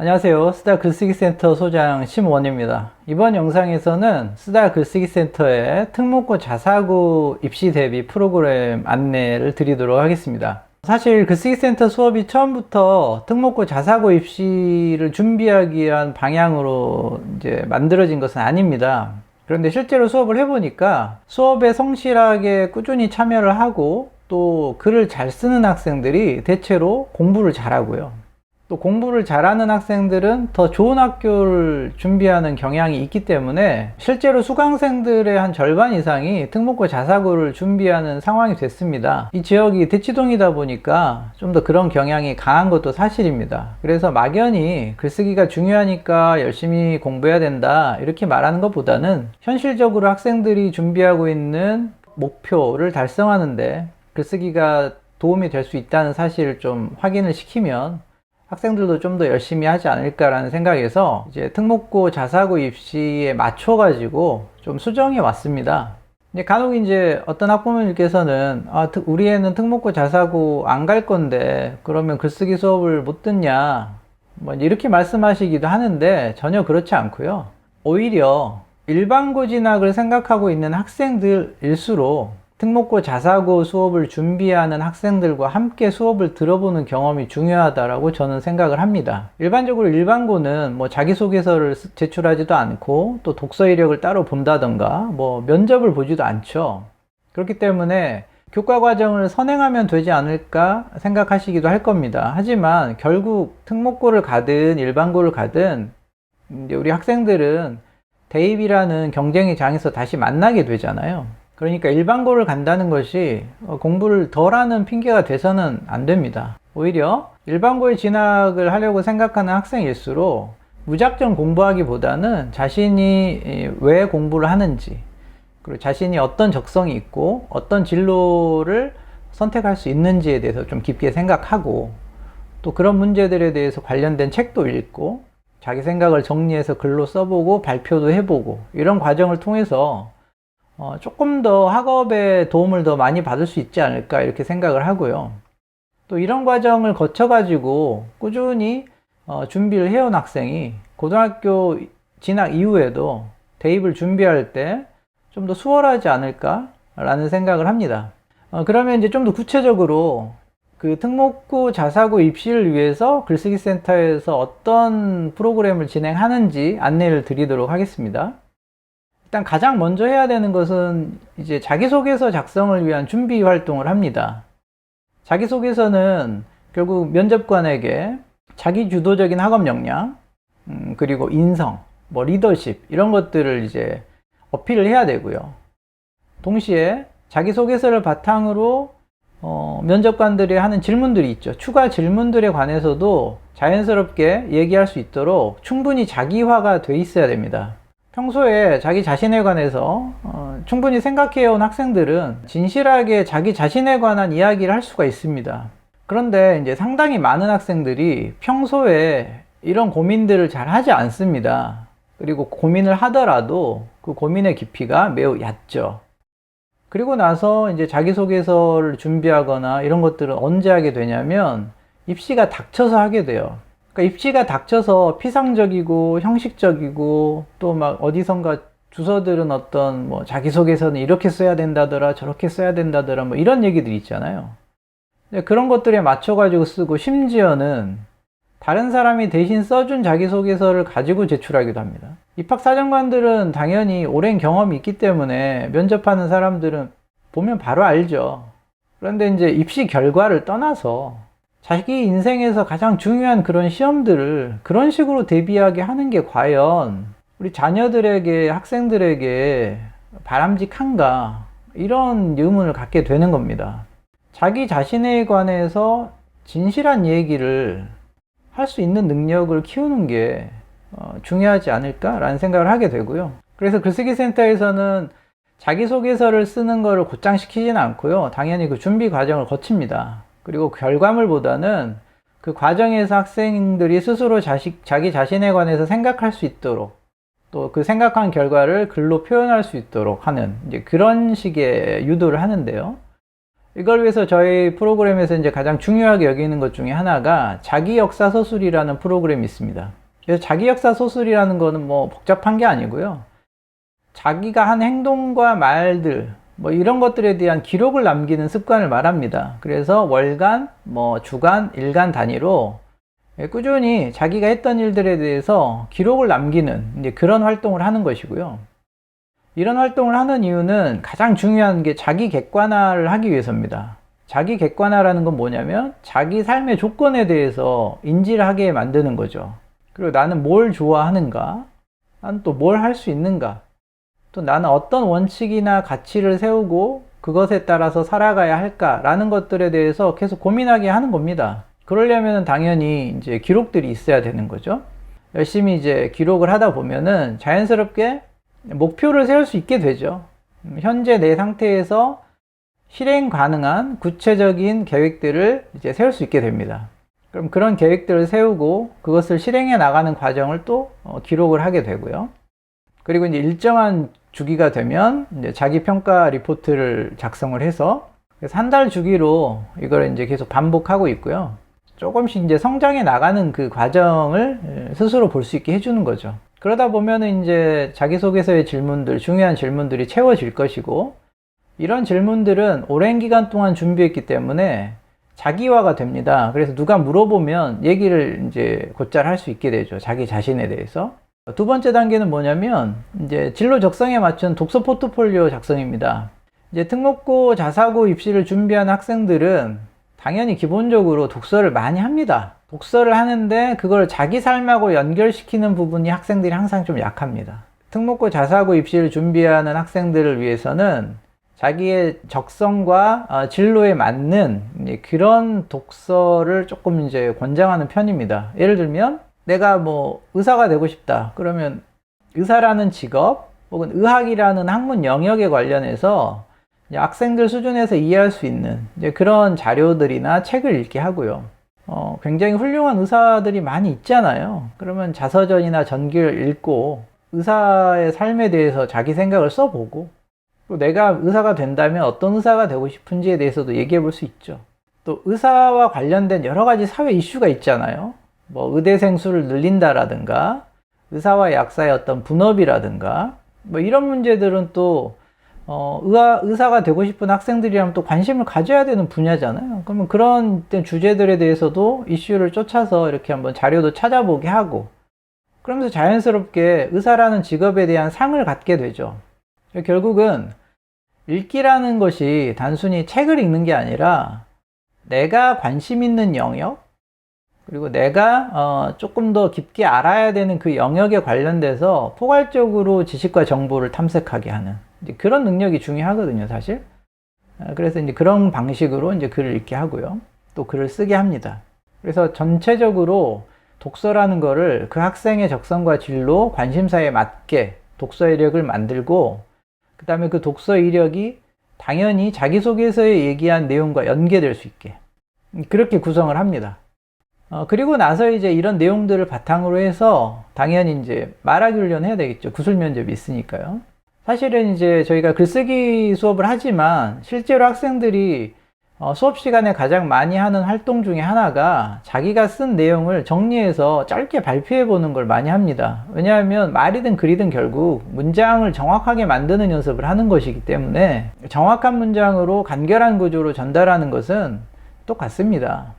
안녕하세요. 스다 글쓰기 센터 소장 심원입니다. 이번 영상에서는 스다 글쓰기 센터의 특목고 자사고 입시 대비 프로그램 안내를 드리도록 하겠습니다. 사실 글쓰기 센터 수업이 처음부터 특목고 자사고 입시를 준비하기 위한 방향으로 이제 만들어진 것은 아닙니다. 그런데 실제로 수업을 해보니까 수업에 성실하게 꾸준히 참여를 하고 또 글을 잘 쓰는 학생들이 대체로 공부를 잘하고요. 또 공부를 잘하는 학생들은 더 좋은 학교를 준비하는 경향이 있기 때문에 실제로 수강생들의 한 절반 이상이 특목고 자사고를 준비하는 상황이 됐습니다. 이 지역이 대치동이다 보니까 좀 더 그런 경향이 강한 것도 사실입니다. 그래서 막연히 글쓰기가 중요하니까 열심히 공부해야 된다 이렇게 말하는 것보다는 현실적으로 학생들이 준비하고 있는 목표를 달성하는데 글쓰기가 도움이 될 수 있다는 사실을 좀 확인을 시키면 학생들도 좀 더 열심히 하지 않을까라는 생각에서 이제 특목고 자사고 입시에 맞춰가지고 좀 수정해 왔습니다. 이제 간혹 이제 어떤 학부모님께서는 아, 우리 애는 특목고 자사고 안 갈 건데 그러면 글쓰기 수업을 못 듣냐 뭐 이렇게 말씀하시기도 하는데 전혀 그렇지 않고요. 오히려 일반고 진학을 생각하고 있는 학생들일수록 특목고 자사고 수업을 준비하는 학생들과 함께 수업을 들어보는 경험이 중요하다라고 저는 생각을 합니다. 일반적으로 일반고는 뭐 자기소개서를 제출하지도 않고 또 독서 이력을 따로 본다던가 뭐 면접을 보지도 않죠. 그렇기 때문에 교과 과정을 선행하면 되지 않을까 생각하시기도 할 겁니다. 하지만 결국 특목고를 가든 일반고를 가든 우리 학생들은 대입이라는 경쟁의 장에서 다시 만나게 되잖아요. 그러니까 일반고를 간다는 것이 어, 공부를 덜 하는 핑계가 돼서는 안 됩니다. 오히려 일반고에 진학을 하려고 생각하는 학생일수록 무작정 공부하기보다는 자신이 왜 공부를 하는지, 그리고 자신이 어떤 적성이 있고 어떤 진로를 선택할 수 있는지에 대해서 좀 깊게 생각하고 또 그런 문제들에 대해서 관련된 책도 읽고 자기 생각을 정리해서 글로 써보고 발표도 해보고 이런 과정을 통해서 어, 조금 더 학업에 도움을 더 많이 받을 수 있지 않을까 이렇게 생각을 하고요. 또 이런 과정을 거쳐가지고 꾸준히 어, 준비를 해온 학생이 고등학교 진학 이후에도 대입을 준비할 때 좀 더 수월하지 않을까라는 생각을 합니다. 어, 그러면 이제 좀 더 구체적으로 그 특목고 자사고 입시를 위해서 글쓰기 센터에서 어떤 프로그램을 진행하는지 안내를 드리도록 하겠습니다. 일단 가장 먼저 해야 되는 것은 이제 자기소개서 작성을 위한 준비 활동을 합니다. 자기소개서는 결국 면접관에게 자기 주도적인 학업 역량, 음, 그리고 인성, 뭐 리더십 이런 것들을 이제 어필을 해야 되고요. 동시에 자기소개서를 바탕으로 어, 면접관들이 하는 질문들이 있죠. 추가 질문들에 관해서도 자연스럽게 얘기할 수 있도록 충분히 자기화가 돼 있어야 됩니다. 평소에 자기 자신에 관해서 어, 충분히 생각해온 학생들은 진실하게 자기 자신에 관한 이야기를 할 수가 있습니다. 그런데 이제 상당히 많은 학생들이 평소에 이런 고민들을 잘 하지 않습니다. 그리고 고민을 하더라도 그 고민의 깊이가 매우 얕죠. 그리고 나서 이제 자기소개서를 준비하거나 이런 것들을 언제 하게 되냐면 입시가 닥쳐서 하게 돼요. 그러니까 입시가 닥쳐서 피상적이고 형식적이고 또 막 어디선가 주서들은 어떤 뭐 자기소개서는 이렇게 써야 된다더라 저렇게 써야 된다더라 뭐 이런 얘기들이 있잖아요. 그런 것들에 맞춰가지고 쓰고 심지어는 다른 사람이 대신 써준 자기소개서를 가지고 제출하기도 합니다. 입학사정관들은 당연히 오랜 경험이 있기 때문에 면접하는 사람들은 보면 바로 알죠. 그런데 이제 입시 결과를 떠나서 자기 인생에서 가장 중요한 그런 시험들을 그런 식으로 대비하게 하는 게 과연 우리 자녀들에게, 학생들에게 바람직한가? 이런 의문을 갖게 되는 겁니다. 자기 자신에 관해서 진실한 얘기를 할 수 있는 능력을 키우는 게 어, 중요하지 않을까라는 생각을 하게 되고요. 그래서 글쓰기 센터에서는 자기소개서를 쓰는 것을 곧장 시키지는 않고요. 당연히 그 준비 과정을 거칩니다. 그리고 결과물보다는 그 과정에서 학생들이 스스로 자식, 자기 자신에 관해서 생각할 수 있도록 또 그 생각한 결과를 글로 표현할 수 있도록 하는 이제 그런 식의 유도를 하는데요. 이걸 위해서 저희 프로그램에서 이제 가장 중요하게 여기는 것 중에 하나가 자기 역사 서술이라는 프로그램이 있습니다. 그래서 자기 역사 서술이라는 거는 뭐 복잡한 게 아니고요. 자기가 한 행동과 말들, 뭐 이런 것들에 대한 기록을 남기는 습관을 말합니다. 그래서 월간, 뭐 주간, 일간 단위로 꾸준히 자기가 했던 일들에 대해서 기록을 남기는 그런 활동을 하는 것이고요. 이런 활동을 하는 이유는 가장 중요한 게 자기 객관화를 하기 위해서입니다. 자기 객관화라는 건 뭐냐면 자기 삶의 조건에 대해서 인지를 하게 만드는 거죠. 그리고 나는 뭘 좋아하는가? 난 또 뭘 할 수 있는가? 또 나는 어떤 원칙이나 가치를 세우고 그것에 따라서 살아가야 할까라는 것들에 대해서 계속 고민하게 하는 겁니다. 그러려면 당연히 이제 기록들이 있어야 되는 거죠. 열심히 이제 기록을 하다 보면은 자연스럽게 목표를 세울 수 있게 되죠. 음, 현재 내 상태에서 실행 가능한 구체적인 계획들을 이제 세울 수 있게 됩니다. 그럼 그런 계획들을 세우고 그것을 실행해 나가는 과정을 또 어, 기록을 하게 되고요. 그리고 이제 일정한 주기가 되면 이제 자기 평가 리포트를 작성을 해서 한 달 주기로 이걸 이제 계속 반복하고 있고요. 조금씩 이제 성장해 나가는 그 과정을 스스로 볼 수 있게 해주는 거죠. 그러다 보면은 이제 자기소개서의 질문들, 중요한 질문들이 채워질 것이고, 이런 질문들은 오랜 기간 동안 준비했기 때문에 자기화가 됩니다. 그래서 누가 물어보면 얘기를 이제 곧잘 할 수 있게 되죠. 자기 자신에 대해서. 두 번째 단계는 뭐냐면, 이제 진로 적성에 맞춘 독서 포트폴리오 작성입니다. 이제 특목고, 자사고 입시를 준비하는 학생들은 당연히 기본적으로 독서를 많이 합니다. 독서를 하는데 그걸 자기 삶하고 연결시키는 부분이 학생들이 항상 좀 약합니다. 특목고 자사고 입시를 준비하는 학생들을 위해서는 자기의 적성과 어, 진로에 맞는 그런 독서를 조금 이제 권장하는 편입니다. 예를 들면 내가 뭐 의사가 되고 싶다. 그러면 의사라는 직업 혹은 의학이라는 학문 영역에 관련해서 학생들 수준에서 이해할 수 있는 그런 자료들이나 책을 읽게 하고요. 어, 굉장히 훌륭한 의사들이 많이 있잖아요. 그러면 자서전이나 전기를 읽고 의사의 삶에 대해서 자기 생각을 써보고 또 내가 의사가 된다면 어떤 의사가 되고 싶은지에 대해서도 얘기해 볼 수 있죠. 또 의사와 관련된 여러 가지 사회 이슈가 있잖아요. 뭐 의대생 수를 늘린다라든가 의사와 약사의 어떤 분업이라든가 뭐 이런 문제들은 또 어, 의사, 의사가 되고 싶은 학생들이라면 또 관심을 가져야 되는 분야잖아요. 그러면 그런 주제들에 대해서도 이슈를 쫓아서 이렇게 한번 자료도 찾아보게 하고, 그러면서 자연스럽게 의사라는 직업에 대한 상을 갖게 되죠. 결국은 읽기라는 것이 단순히 책을 읽는 게 아니라 내가 관심 있는 영역, 그리고 내가 어, 조금 더 깊게 알아야 되는 그 영역에 관련돼서 포괄적으로 지식과 정보를 탐색하게 하는 그런 능력이 중요하거든요, 사실. 아, 그래서 이제 그런 방식으로 이제 글을 읽게 하고요. 또 글을 쓰게 합니다. 그래서 전체적으로 독서라는 거를 그 학생의 적성과 진로, 관심사에 맞게 독서 이력을 만들고, 그 다음에 그 독서 이력이 당연히 자기소개서에 얘기한 내용과 연계될 수 있게. 그렇게 구성을 합니다. 어, 그리고 나서 이제 이런 내용들을 바탕으로 해서 당연히 이제 말하기 훈련 해야 되겠죠. 구술 면접이 있으니까요. 사실은 이제 저희가 글쓰기 수업을 하지만 실제로 학생들이 어, 수업 시간에 가장 많이 하는 활동 중에 하나가 자기가 쓴 내용을 정리해서 짧게 발표해 보는 걸 많이 합니다. 왜냐하면 말이든 글이든 결국 문장을 정확하게 만드는 연습을 하는 것이기 때문에 정확한 문장으로 간결한 구조로 전달하는 것은 똑같습니다.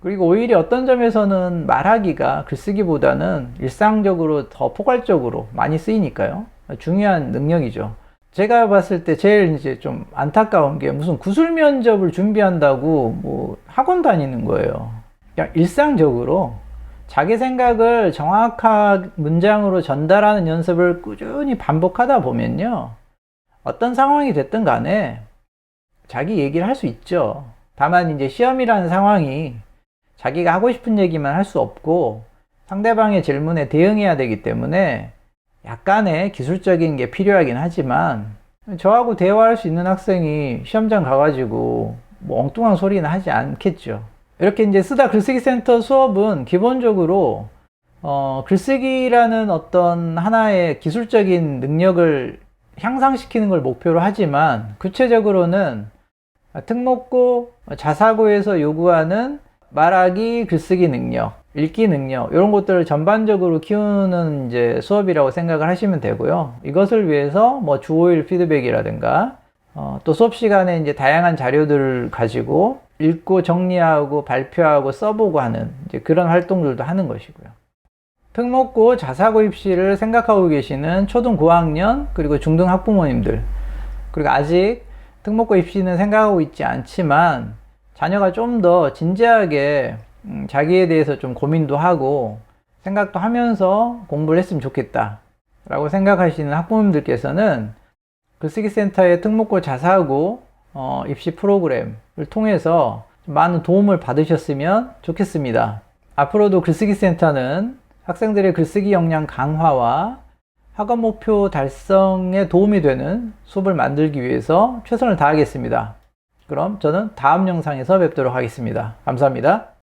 그리고 오히려 어떤 점에서는 말하기가 글쓰기보다는 일상적으로 더 포괄적으로 많이 쓰이니까요. 중요한 능력이죠. 제가 봤을 때 제일 이제 좀 안타까운 게 무슨 구술 면접을 준비한다고 뭐 학원 다니는 거예요. 그냥 일상적으로 자기 생각을 정확한 문장으로 전달하는 연습을 꾸준히 반복하다 보면요. 어떤 상황이 됐든 간에 자기 얘기를 할 수 있죠. 다만 이제 시험이라는 상황이 자기가 하고 싶은 얘기만 할 수 없고 상대방의 질문에 대응해야 되기 때문에 약간의 기술적인 게 필요하긴 하지만 저하고 대화할 수 있는 학생이 시험장 가가지고 뭐 엉뚱한 소리는 하지 않겠죠. 이렇게 이제 쓰다 글쓰기 센터 수업은 기본적으로 어, 글쓰기라는 어떤 하나의 기술적인 능력을 향상시키는 걸 목표로 하지만 구체적으로는 특목고 자사고에서 요구하는 말하기, 글쓰기 능력, 읽기 능력 이런 것들을 전반적으로 키우는 이제 수업이라고 생각을 하시면 되고요. 이것을 위해서 뭐 주 5일 피드백이라든가 어, 또 수업 시간에 이제 다양한 자료들을 가지고 읽고 정리하고 발표하고 써보고 하는 이제 그런 활동들도 하는 것이고요. 특목고 자사고 입시를 생각하고 계시는 초등 고학년 그리고 중등 학부모님들 그리고 아직 특목고 입시는 생각하고 있지 않지만 자녀가 좀 더 진지하게 음, 자기에 대해서 좀 고민도 하고 생각도 하면서 공부를 했으면 좋겠다 라고 생각하시는 학부모님들께서는 글쓰기 센터의 특목고 자사고 어, 입시 프로그램을 통해서 좀 많은 도움을 받으셨으면 좋겠습니다. 앞으로도 글쓰기 센터는 학생들의 글쓰기 역량 강화와 학업 목표 달성에 도움이 되는 수업을 만들기 위해서 최선을 다하겠습니다. 그럼 저는 다음 영상에서 뵙도록 하겠습니다. 감사합니다.